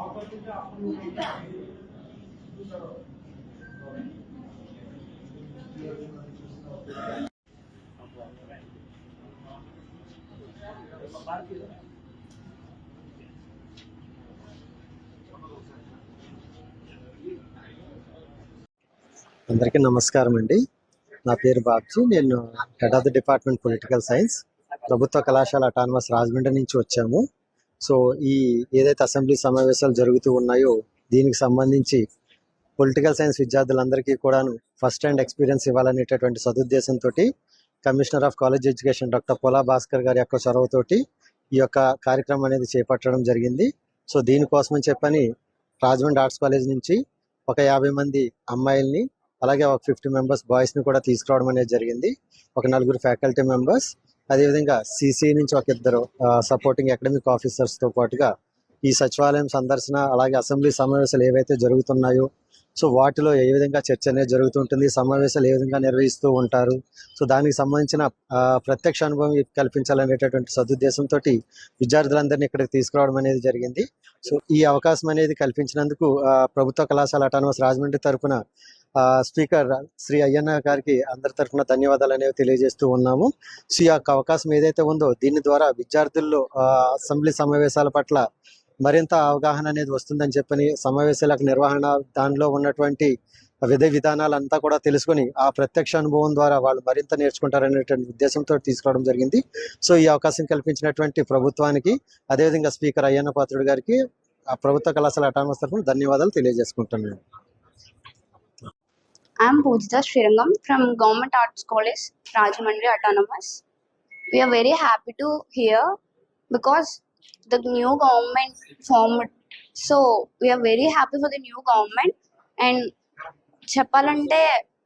అందరికీ నమస్కారం అండి. నా పేరు బాబ్జీ. నేను head of the department political science. ప్రభుత్వ కళాశాల అటానమస్ రాజమండ్రి నుంచి వచ్చాము. సో ఈ ఏదైతే అసెంబ్లీ సమావేశాలు జరుగుతూ ఉన్నాయో దీనికి సంబంధించి పొలిటికల్ సైన్స్ విద్యార్థులందరికీ కూడాను ఫస్ట్ హ్యాండ్ ఎక్స్పీరియన్స్ ఇవ్వాలనేటటువంటి సదుద్దేశంతో commissioner of college education doctor Pola Bhaskar గారి యొక్క చొరవతోటి ఈ యొక్క కార్యక్రమం అనేది చేపట్టడం జరిగింది. సో దీనికోసమని చెప్పని రాజమండ్రి ఆర్ట్స్ కాలేజ్ నుంచి ఒక యాభై మంది అమ్మాయిల్ని అలాగే ఒక ఫిఫ్టీ మెంబర్స్ బాయ్స్ని కూడా తీసుకురావడం అనేది జరిగింది. ఒక నలుగురు ఫ్యాకల్టీ మెంబర్స్ అదేవిధంగా సిసిఐ నుంచి ఒక ఇద్దరు సపోర్టింగ్ అకాడమిక్ ఆఫీసర్స్తో పాటుగా ఈ సచివాలయం సందర్శన అలాగే అసెంబ్లీ సమావేశాలు ఏవైతే జరుగుతున్నాయో సో వాటిలో ఏ విధంగా చర్చ అనేది జరుగుతుంటుంది సమావేశాలు ఏ విధంగా నిర్వహిస్తూ ఉంటారు సో దానికి సంబంధించిన ప్రత్యక్ష అనుభవం కల్పించాలనేటటువంటి సదుద్దేశంతో విద్యార్థులందరినీ ఇక్కడికి తీసుకురావడం అనేది జరిగింది. సో ఈ అవకాశం అనేది కల్పించినందుకు ప్రభుత్వ కళాశాల అటానమస్ రాజమండ్రి తరఫున స్పీకర్ శ్రీ అయ్యన్న గారికి అందరి తరఫున ధన్యవాదాలు అనేవి తెలియజేస్తూ ఉన్నాము. సో ఈ యొక్క అవకాశం ఏదైతే ఉందో దీని ద్వారా విద్యార్థుల్లో ఆ, అసెంబ్లీ సమావేశాల పట్ల మరింత అవగాహన అనేది వస్తుందని చెప్పని సమావేశాలకు నిర్వహణ దానిలో ఉన్నటువంటి విధి విధానాలంతా కూడా తెలుసుకొని ఆ ప్రత్యక్ష అనుభవం ద్వారా వాళ్ళు మరింత నేర్చుకుంటారనేటువంటి ఉద్దేశంతో తీసుకురావడం జరిగింది. సో ఈ అవకాశం కల్పించినటువంటి ప్రభుత్వానికి అదేవిధంగా స్పీకర్ అయ్యన్న పాత్రుడు గారికి ఆ ప్రభుత్వ కళాశాల అటానమస్ తరఫున ధన్యవాదాలు తెలియజేసుకుంటున్నాను. I'm Pujita Srirangam from Government Arts College, Rajamandri Autonomous. We are very happy to hear because the new government formed. So we are very happy for the new government and చెప్పాలంటే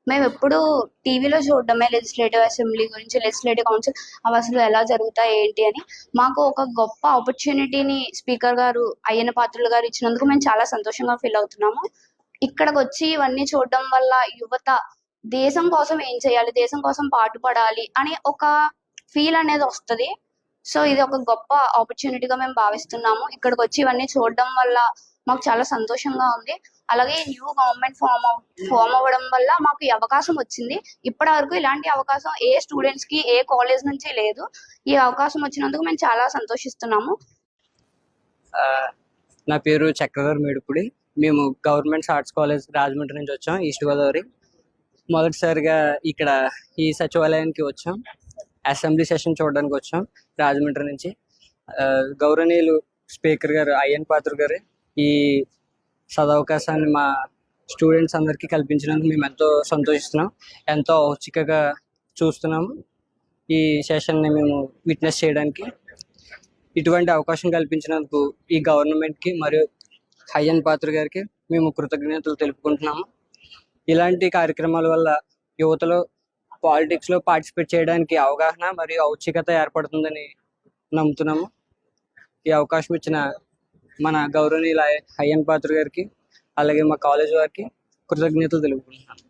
మేము ఎప్పుడు టీవీలో చూడడమే legislative assembly గురించి legislative council అవి అసలు ఎలా జరుగుతాయి ఏంటి అని మాకు ఒక గొప్ప ఆపర్చునిటీని స్పీకర్ గారు అయ్యన్న పాత్రులు గారు ఇచ్చినందుకు మేము చాలా సంతోషంగా ఫీల్ అవుతున్నాము ఇక్కడికి వచ్చి ఇవన్నీ చూడడం వల్ల యువత దేశం కోసం ఏం చేయాలి? దేశం కోసం పాటుపడాలి అనే ఒక ఫీల్ అనేది వస్తుంది. సో ఇది ఒక గొప్ప ఆపర్చునిటీగా మేము భావిస్తున్నాము. ఇక్కడికి వచ్చి ఇవన్నీ చూడడం వల్ల మాకు చాలా సంతోషంగా ఉంది. అలాగే న్యూ గవర్నమెంట్ ఫామ్ ఫామ్ అవ్వడం వల్ల మాకు ఈ అవకాశం వచ్చింది. ఇప్పటి వరకు ఇలాంటి అవకాశం ఏ స్టూడెంట్స్కి ఏ కాలేజ్ నుంచి లేదు. ఈ అవకాశం వచ్చినందుకు మేము చాలా సంతోషిస్తున్నాము. నా పేరు చక్రధర్ మేడుపుడి. మేము గవర్నమెంట్ ఆర్ట్స్ కాలేజ్ రాజమండ్రి నుంచి వచ్చాం ఈస్ట్ గోదావరి. మొదటిసారిగా ఇక్కడ ఈ సచివాలయానికి వచ్చాం. అసెంబ్లీ సెషన్ చూడడానికి వచ్చాం రాజమండ్రి నుంచి. గౌరవనీయులు స్పీకర్ గారు అయ్యన్ పాత్ర గారు ఈ సదవకాశాన్ని మా స్టూడెంట్స్ అందరికీ కల్పించినందుకు మేము ఎంతో సంతోషిస్తున్నాం. ఎంతో ఔచికగా చూస్తున్నాము ఈ సెషన్ని మేము విట్నెస్ చేయడానికి. ఇటువంటి అవకాశం కల్పించినందుకు ఈ గవర్నమెంట్కి మరియు అయ్యన్ పాత్ర గారికి మేము కృతజ్ఞతలు తెలుపుకుంటున్నాము. ఇలాంటి కార్యక్రమాల వల్ల యువతలో పాలిటిక్స్లో పార్టిసిపేట్ చేయడానికి అవగాహన మరియు ఔత్సుకత ఏర్పడుతుందని నమ్ముతున్నాము. ఈ అవకాశం ఇచ్చిన మన గౌరవనీయుల అయ్యన్ పాత్ర గారికి అలాగే మా కాలేజ్ వారికి కృతజ్ఞతలు తెలుపుకుంటున్నాను